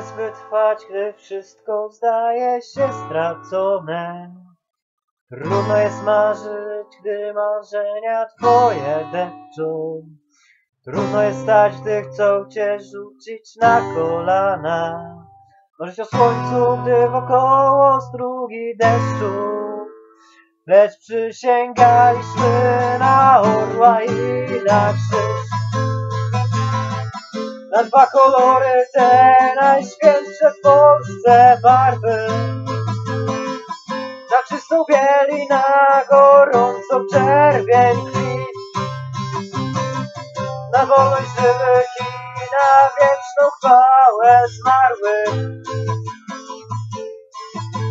jest wytrwać, gdy wszystko zdaje się stracone. Trudno jest marzyć, gdy marzenia twoje depczą. Trudno jest stać, gdy chcą cię rzucić na kolana. Marzyć o słońcu, gdy wokoło strugi deszczu. Lecz przysięgaliśmy na orła i na krzyż. Na dwa kolory te najświętsze w Polsce barwy. Na czystą bieli, na gorącą czerwień. Na wolność żywych i na wieczną chwałę zmarłych.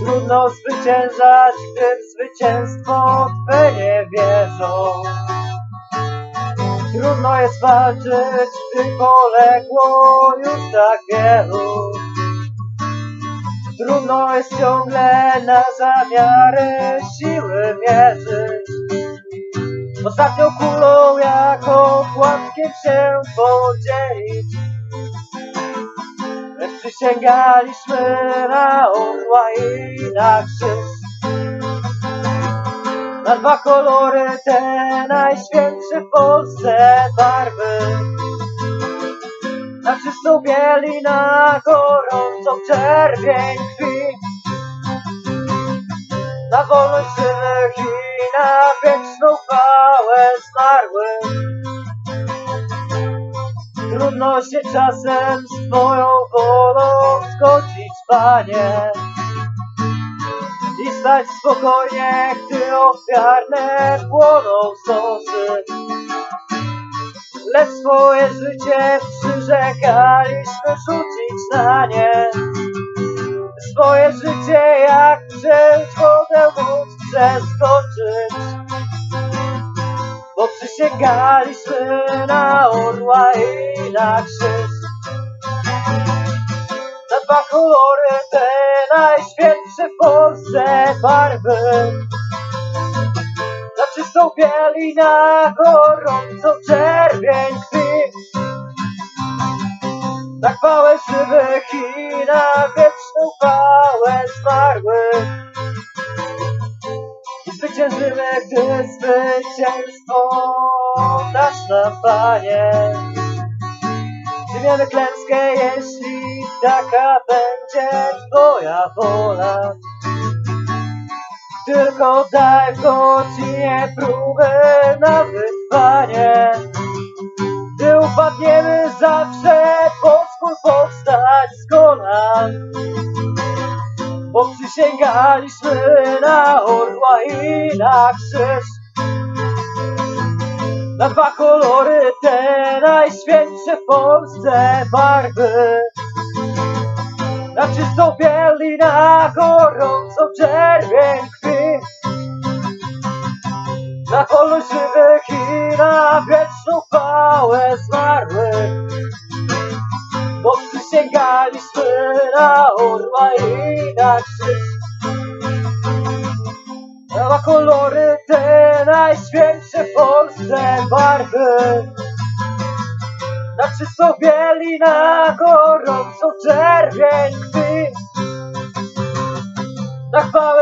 Trudno zwyciężać, gdy w zwycięstwo Twe nie wierzą. Trudno jest walczyć, gdy poległo już tak wielu. Trudno jest ciągle na zamiary siły mierzyć. Ostatnią kulą jako płatkiem się podzielić. Lecz przysięgaliśmy na orła i na krzyż. Na dwa kolory te najświętsze w Polsce barwy. Na czystą biel i na gorącą czerwień krwi. Na wolność żywych i na wieczną chwałę zmarłych. Trudno się czasem z Twoją wolą zgodzić, Panie. Stać spokojnie, gdy ofiarne płoną stosy. Lecz swoje życie przyrzekaliśmy rzucić na nie. Swoje życie jak przez wodę móc przeskoczyć. Bo przysięgaliśmy na orła i na krzyż. Na dwa kolory te najświętsze w Polsce barwy. Na czystą biel i na gorącą czerwień krwi. Na chwałę żywych i na wieczną chwałę zmarłych. I zwyciężymy, gdy zwycięstwo dasz nam, Panie. Przyjmiemy klęskę, jeśli taka będzie Twoja wola. Tylko daj w godzinie próby na wytrwanie. Gdy upadniemy zawsze, pozwól powstać z kolan. Bo przysięgaliśmy na orła i na krzyż. Na dwa kolory te najświętsze w Polsce barwy. Na czystą biel i na gorącą czerwień krwi. Na wolność żywych i na wieczną chwałę zmarłych. Bo przysięgaliśmy na orła i na krzyż. Na dwa kolory te najświętsze w Polsce barwy. Na czystą biel i na gorącą czerwień. Na chwałę